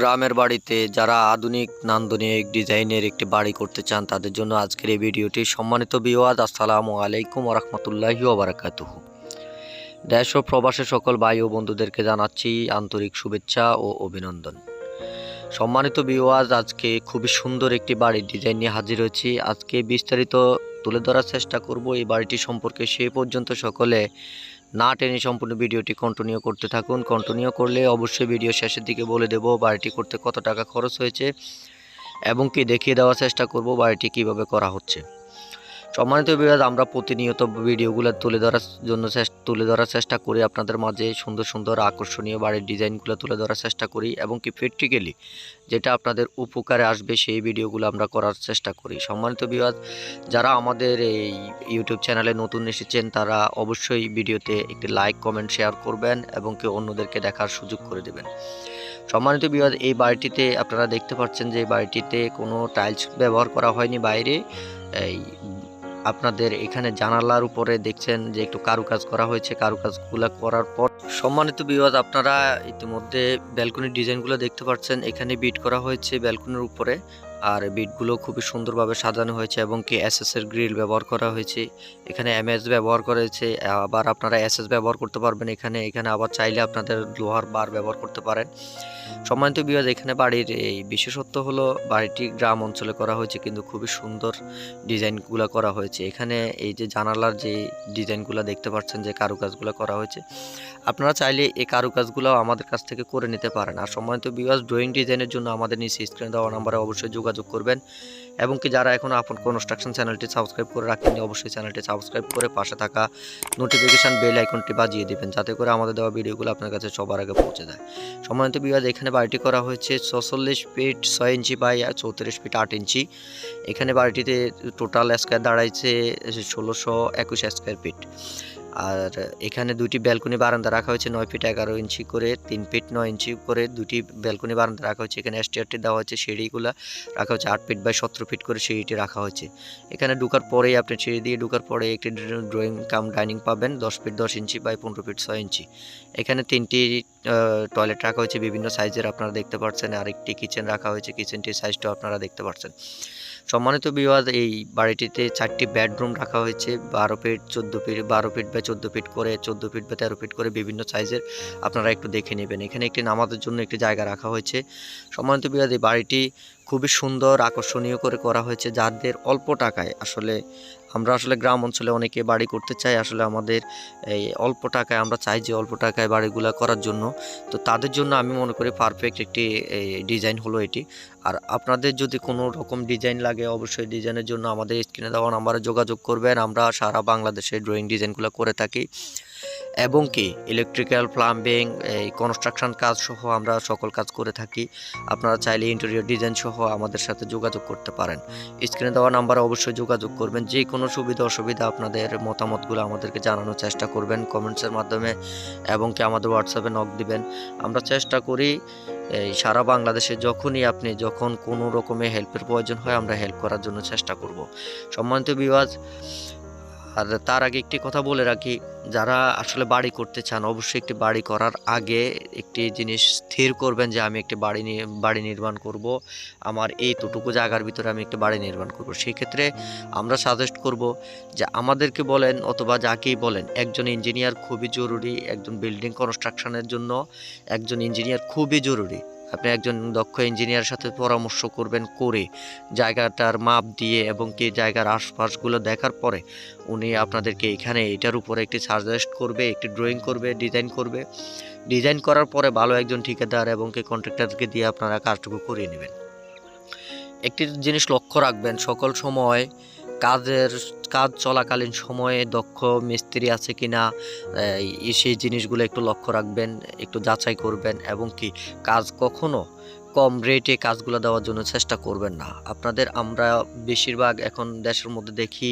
গ্রামের বাড়িতে যারা আধুনিক নান্দনিক ডিজাইনের একটি বাড়ি করতে চান, তাদের জন্য আজকের এই ভিডিওটি সম্মানিত বিওয়াজ আসসালামু আলাইকুম রহমতুল্লাহি ওবরাকাতুহু। দেশ ও প্রবাসের সকল ভাই ও বন্ধুদেরকে জানাচ্ছি আন্তরিক শুভেচ্ছা ও অভিনন্দন। সম্মানিত বিওয়াজ আজকে খুবই সুন্দর একটি বাড়ির ডিজাইন নিয়ে হাজির হয়েছি। আজকে বিস্তারিত তুলে ধরার চেষ্টা করব। এই বাড়িটি সম্পর্কে সেই পর্যন্ত সকলে না টেনে সম্পূর্ণ ভিডিওটি কন্টিনিউ করতে থাকুন। কন্টিনিউ করলে অবশ্যই ভিডিও শেষের দিকে বলে দেব বাড়িটি করতে কত টাকা খরচ হয়েছে এবং কি দেখিয়ে দেওয়ার চেষ্টা করব, বাড়িটি কীভাবে করা হচ্ছে। সম্মানিত বিভাগ আমরা প্রতিনিয়ত ভিডিওগুলো তুলে ধরার জন্য তুলে ধরার চেষ্টা করি। আপনাদের মাঝে সুন্দর সুন্দর আকর্ষণীয় বাড়ির ডিজাইনগুলো তুলে ধরার চেষ্টা করি এবং কি প্র্যাকটিক্যালি যেটা আপনাদের উপকারে আসবে সেই ভিডিওগুলো আমরা করার চেষ্টা করি। সম্মানিত বিভাগ যারা আমাদের এই ইউটিউব চ্যানেলে নতুন এসেছেন, তারা অবশ্যই ভিডিওতে একটি লাইক কমেন্ট শেয়ার করবেন এবং কি অন্যদেরকে দেখার সুযোগ করে দেবেন। সম্মানিত বিভাগ এই বাড়িটিতে আপনারা দেখতে পাচ্ছেন যে বাড়িটিতে কোনো টাইলস ব্যবহার করা হয়নি বাইরে। এই আপনাদের এখানে জানালার উপরে দেখছেন যে একটু কারুকাজ করা হয়েছে। কারুকাজগুলো করার পর সম্মানিত বিভাগ আপনারা ইতিমধ্যে ব্যালকনির ডিজাইনগুলো দেখতে পাচ্ছেন। এখানে বিট করা হয়েছে ব্যালকনির উপরে। আর বিটগুলো খুবই সুন্দরভাবে সাজানো হয়েছে এবং কি এসএস এর গ্রিল ব্যবহার করা হয়েছে। এখানে এমএস ব্যবহার করা হয়েছে আবার আপনারা এসএস ব্যবহার করতে পারবেন এখানে। এখানে আবার চাইলে আপনাদের লোহার বার ব্যবহার করতে পারেন। সম্মানিত বিভাগ এখানে বাড়ির এই বিশেষত্ব হলো বাড়িটি গ্রাম অঞ্চলে করা হয়েছে, কিন্তু খুবই সুন্দর ডিজাইনগুলো করা হয়েছে। এখানে এই যে জানালার যে ডিজাইনগুলো দেখতে পাচ্ছেন যে কারুকাজগুলো করা হয়েছে, আপনারা চাইলে এই কারুকাজগুলো আমাদের কাছ থেকে করে নিতে পারেন। আর সম্মানিত বিভাগ ড্রয়িং ডিজাইনের জন্য আমাদের নিচে স্ক্রিনে দেওয়া নাম্বারে অবশ্যই যোগাযোগ করবেন। এবং কি যারা এখন আপন কনস্ট্রাকশন চ্যানেলটি সাবস্ক্রাইব করে রাখেননি, অবশ্যই চ্যানেলটি সাবস্ক্রাইব করে পাশে থাকা নোটিফিকেশান বেল আইকনটি বাজিয়ে দিবেন, যাতে করে আমাদের দেওয়া ভিডিওগুলো আপনার কাছে সবার আগে পৌঁছে যায়। সম্মানিত বিভাগ এখানে বাড়িটি করা হয়েছে ছচল্লিশ ফিট ছয় ইঞ্চি বাই চৌত্রিশ ফিট আট ইঞ্চি এখানে বাড়িটিতে টোটাল স্কোয়ার দাঁড়াইছে ষোলোশো একুশ স্কোয়ার ফিট আর এখানে দুটি ব্যালকনি বারান্দা রাখা হয়েছে, নয় ফিট এগারো ইঞ্চি করে, তিন ফিট নয় ইঞ্চি করে দুটি ব্যালকনি বারান্দা রাখা হয়েছে। এখানে এসটিআরটি দেওয়া হয়েছে, সিঁড়িগুলো রাখা হচ্ছে আট ফিট বাই সতেরো ফিট করে সিঁড়িটি রাখা হয়েছে। এখানে ঢুকার পরেই আপনি সিঁড়ি দিয়ে ঢুকার পরে একটি ড্রয়িং কাম ডাইনিং পাবেন, দশ ফিট দশ ইঞ্চি বাই পনেরো ফিট ছয় ইঞ্চি। এখানে তিনটি টয়লেট রাখা হয়েছে, বিভিন্ন সাইজের আপনারা দেখতে পাচ্ছেন আর একটি কিচেন রাখা হয়েছে কিচেনটির সাইজটাও আপনারা দেখতে পাচ্ছেন সম্মানিত বিবাদ এই বাড়িটিতে চারটি বেডরুম রাখা হয়েছে। বারো ফিট চোদ্দ ফিট বারো ফিট বা চোদ্দ ফিট করে, চোদ্দ ফিট বা তেরো ফিট করে বিভিন্ন সাইজের আপনারা একটু দেখে নেবেন। এখানে একটি নামাজের জন্য একটি জায়গা রাখা হয়েছে। সম্মানিত বিবাদ এই বাড়িটি খুবই সুন্দর, আকর্ষণীয় করে করা হয়েছে যাদের অল্প টাকায়। আসলে আমরা আসলে গ্রাম অঞ্চলে অনেকে বাড়ি করতে চাই, আসলে আমাদের এই অল্প টাকায়, আমরা চাই যে অল্প টাকায় বাড়িগুলো করার জন্য। তো তাদের জন্য আমি মনে করি পারফেক্ট একটি ডিজাইন হলো এটি। আর আপনাদের যদি কোনো রকম ডিজাইন লাগে, অবশ্যই ডিজাইনের জন্য আমাদের স্ক্রিনে দেওয়া নাম্বারে যোগাযোগ করবেন। আমরা সারা বাংলাদেশে ড্রয়িং ডিজাইনগুলো করে থাকি। এবং কি ইলেকট্রিক্যাল প্লাম্বিং এই কনস্ট্রাকশন কাজ সহ আমরা সকল কাজ করে থাকি। আপনারা চাইলে ইন্টেরিয়র ডিজাইন সহ আমাদের সাথে যোগাযোগ করতে পারেন। স্ক্রিনে দেওয়া নাম্বারে অবশ্যই যোগাযোগ করবেন। যে কোনো সুবিধা অসুবিধা আপনাদের মতামতগুলো আমাদেরকে জানানোর চেষ্টা করবেন কমেন্টসের মাধ্যমে এবং কি আমাদের হোয়াটসঅ্যাপে নক দিবেন। আমরা চেষ্টা করি, এই সারা বাংলাদেশে যখনই আপনি যখন কোনো রকমের হেল্পের প্রয়োজন হয় আমরা হেল্প করার জন্য চেষ্টা করব। সম্মানিত বিভাজ আর তার আগে একটি কথা বলে রাখি, যারা আসলে বাড়ি করতে চান, অবশ্যই একটি বাড়ি করার আগে একটি জিনিস স্থির করবেন যে আমি একটি বাড়ি নিয়ে বাড়ি নির্মাণ করব, আমার এইটুকু জায়গার ভিতরে আমি একটি বাড়ি নির্মাণ করব। সেই ক্ষেত্রে আমরা সাজেস্ট করব যে আমাদেরকে বলেন অথবা যাকেই বলেন, একজন ইঞ্জিনিয়ার খুবই জরুরি, একজন বিল্ডিং কনস্ট্রাকশনের জন্য একজন ইঞ্জিনিয়ার খুবই জরুরি। আপনি একজন দক্ষ ইঞ্জিনিয়ারের সাথে পরামর্শ করবেন করে জায়গাটার মাপ দিয়ে এবং কি জায়গার আশপাশগুলো দেখার পরে উনি আপনাদেরকে এখানে এটার উপরে একটি সাজেস্ট করবে, একটি ড্রয়িং করবে ডিজাইন করবে। ডিজাইন করার পরে ভালো একজন ঠিকাদার এবং কি কন্ট্রাক্টরকে দিয়ে আপনারা কাজটুকু করিয়ে নেবেন। একটি জিনিস লক্ষ্য রাখবেন, সকল সময় কাজের, কাজ চলাকালীন সময়ে দক্ষ মিস্ত্রি আছে কি না সেই জিনিসগুলো একটু লক্ষ্য রাখবেন, একটু যাচাই করবেন, এবং কি কাজ কখনো কম রেটে কাজগুলো দেওয়ার জন্য চেষ্টা করবেন না। আপনাদের আমরা বেশিরভাগ এখন দেশের মধ্যে দেখি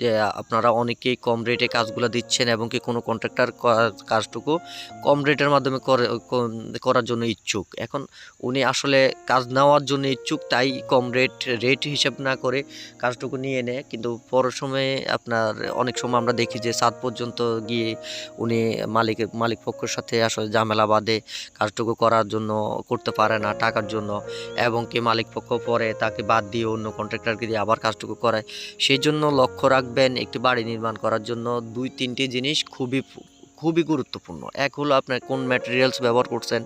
যে, আপনারা অনেকেই কম রেটে কাজগুলো দিচ্ছেন এবং কি কোনো কন্ট্রাক্টর কাজটুকু কম রেটের মাধ্যমে করে করার জন্য ইচ্ছুক। এখন উনি আসলে কাজ নেওয়ার জন্য ইচ্ছুক, তাই কম রেট রেট হিসাব না করে কাজটুকু নিয়ে নেয়। কিন্তু পরের সময়ে আপনার, অনেক সময় আমরা দেখি যে, সাত পর্যন্ত গিয়ে উনি মালিক মালিক পক্ষের সাথে আসলে ঝামেলা বাঁধে, কাজটুকু করার জন্য করতে পারে না টাকার রাখার জন্য এবং কি মালিক পক্ষ পরে তাকে বাদ দিয়ে অন্য কন্ট্রাক্টরকে দিয়ে আবার কাজটুকু করায়। সেই জন্য লক্ষ্য রাখবেন একটি বাড়ি নির্মাণ করার জন্য দুই তিনটি জিনিস খুবই খুবই গুরুত্বপূর্ণ। এক হলো আপনার কোন ম্যাটেরিয়ালস ব্যবহার করছেন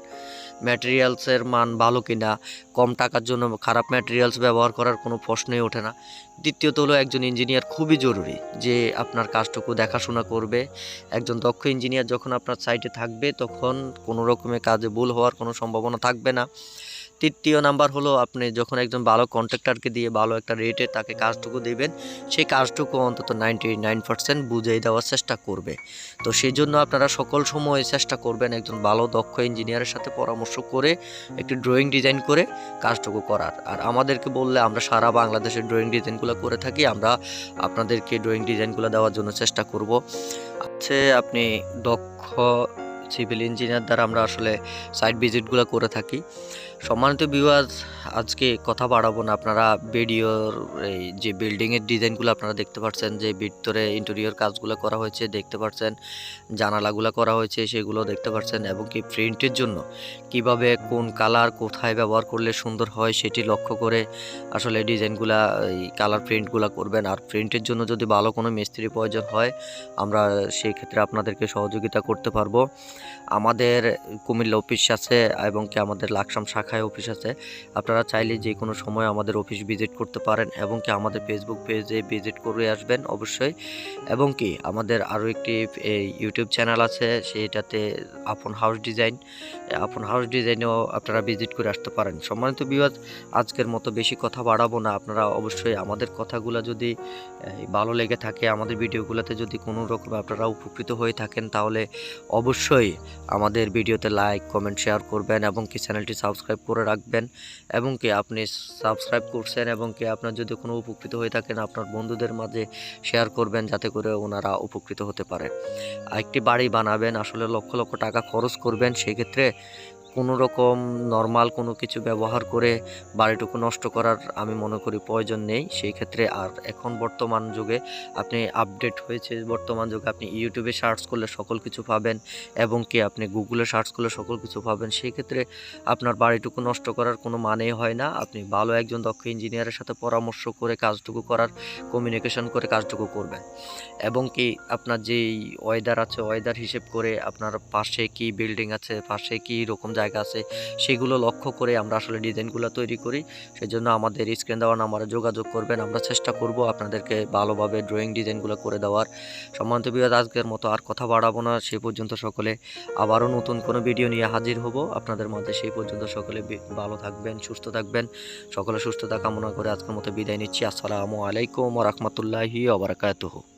ম্যাটেরিয়ালসের মান ভালো কিনা, কম টাকার জন্য খারাপ ম্যাটেরিয়ালস ব্যবহার করার কোনো প্রশ্নই ওঠে না। দ্বিতীয়ত হলো একজন ইঞ্জিনিয়ার খুবই জরুরি যে আপনার কাজটুকু দেখাশোনা করবে। একজন দক্ষ ইঞ্জিনিয়ার যখন আপনার সাইটে থাকবে তখন কোনো রকমের কাজে ভুল হওয়ার কোনো সম্ভাবনা থাকবে না। তৃতীয় নাম্বার হলো আপনি যখন একজন ভালো কন্ট্রাক্টরকে দিয়ে ভালো একটা রেটে তাকে কাজটুকু দেবেন সেই কাজটুকু অন্তত নাইনটি নাইন পার্সেন্ট বুঝিয়ে দেওয়ার চেষ্টা করবে। তো সেই জন্য আপনারা সকল সময় চেষ্টা করবেন একজন ভালো, দক্ষ ইঞ্জিনিয়ারের সাথে পরামর্শ করে, একটি ড্রয়িং ডিজাইন করে কাজটুকু করার। আর আমাদেরকে বললে আমরা সারা বাংলাদেশের ড্রয়িং ডিজাইনগুলো করে থাকি, আমরা আপনাদেরকে ড্রয়িং ডিজাইনগুলো দেওয়ার জন্য চেষ্টা করব। আছে আপনি দক্ষ সিভিল ইঞ্জিনিয়ার দ্বারা আমরা আসলে সাইট ভিজিটগুলো করে থাকি। সম্মানিত ভিউয়ার্স আজকে কথা বাড়াবো না। আপনারা ভিডিওর এই যে বিল্ডিংয়ের ডিজাইনগুলো আপনারা দেখতে পাচ্ছেন যে ভিতরে ইন্টেরিয়র কাজগুলো করা হয়েছে দেখতে পাচ্ছেন জানালাগুলো করা হয়েছে সেগুলো দেখতে পাচ্ছেন এবং কি প্রিন্টের জন্য কীভাবে কোন কালার কোথায় ব্যবহার করলে সুন্দর হয় সেটি লক্ষ্য করে আসলে ডিজাইনগুলা এই কালার প্রিন্টগুলো করবেন। আর প্রিন্টের জন্য যদি ভালো কোনো মিস্ত্রি প্রয়োজন হয়, আমরা সেই ক্ষেত্রে আপনাদেরকে সহযোগিতা করতে পারব। আমাদের কুমিল্লা অফিস আছে, এবং কি আমাদের লাকসাম শাখায় অফিস আছে। আপনারা চাইলে যে কোনো সময় আমাদের অফিস ভিজিট করতে পারেন এবং কি আমাদের ফেসবুক পেজে ভিজিট করে আসবেন অবশ্যই। এবং কি আমাদের আরও একটি ইউটিউব চ্যানেল আছে, সেটাতে Apon house design Apon house ডিজাইনেও আপনারা ভিজিট করে আসতে পারেন। সম্মানিত বিবাদ আজকের মতো বেশি কথা বাড়াবো না। আপনারা অবশ্যই আমাদের কথাগুলো যদি ভালো লেগে থাকে, আমাদের ভিডিওগুলোতে যদি কোনো রকম আপনারা উপকৃত হয়ে থাকেন, তাহলে অবশ্যই আমাদের ভিডিওতে লাইক কমেন্ট শেয়ার করবেন এবং কি চ্যানেলটি সাবস্ক্রাইব করে রাখবেন এবং কি আপনি সাবস্ক্রাইব করছেন এবং কি আপনার যদি কোনো উপকৃত হয়ে থাকেন, আপনার বন্ধুদের মাঝে শেয়ার করবেন যাতে করে ওনারা উপকৃত হতে পারে। একটি বাড়ি বানাবেন, আসলে লক্ষ লক্ষ টাকা খরচ করবেন, সেক্ষেত্রে কোনো রকম নর্মাল কোনো কিছু ব্যবহার করে বাড়িটুকু নষ্ট করার আমি মনে করি প্রয়োজন নেই। সেই ক্ষেত্রে আর এখন বর্তমান যুগে আপনি আপডেট হয়েছে, বর্তমান যুগে আপনি ইউটিউবে সার্চ করলে সকল কিছু পাবেন এবং কি আপনি গুগলে সার্চ করলে সকল কিছু পাবেন। সেই ক্ষেত্রে আপনার বাড়িটুকু নষ্ট করার কোনো মানেই হয় না। আপনি ভালো একজন দক্ষ ইঞ্জিনিয়ারের সাথে পরামর্শ করে কাজটুকু করার কমিউনিকেশন করে কাজটুকু করবেন। এবং কি আপনার যেই ওয়েদার আছে ওয়েদার হিসেব করে আপনার পাশে কি বিল্ডিং আছে, পাশে কি রকম জায়গা আছে, সেগুলো লক্ষ্য করে আমরা আসলে ডিজাইনগুলো তৈরি করি। সেই জন্য আমাদের স্ক্রিন দেওয়া নাম্বারে যোগাযোগ করবেন, আমরা চেষ্টা করব আপনাদেরকে ভালোভাবে ড্রয়িং ডিজাইনগুলো করে দেওয়ার। সম্মানিত বিবাদ আজকের মতো আর কথা বাড়াবো না, সেই পর্যন্ত সকলে আবারও নতুন কোনো ভিডিও নিয়ে হাজির হব। আপনাদের মধ্যে সেই পর্যন্ত সকলে ভালো থাকবেন, সুস্থ থাকবেন। সকলে সুস্থতা কামনা করে আজকের মতো বিদায় নিচ্ছি। আসসালামু আলাইকুম রহমতুল্লাহি ওবরাকাতুহু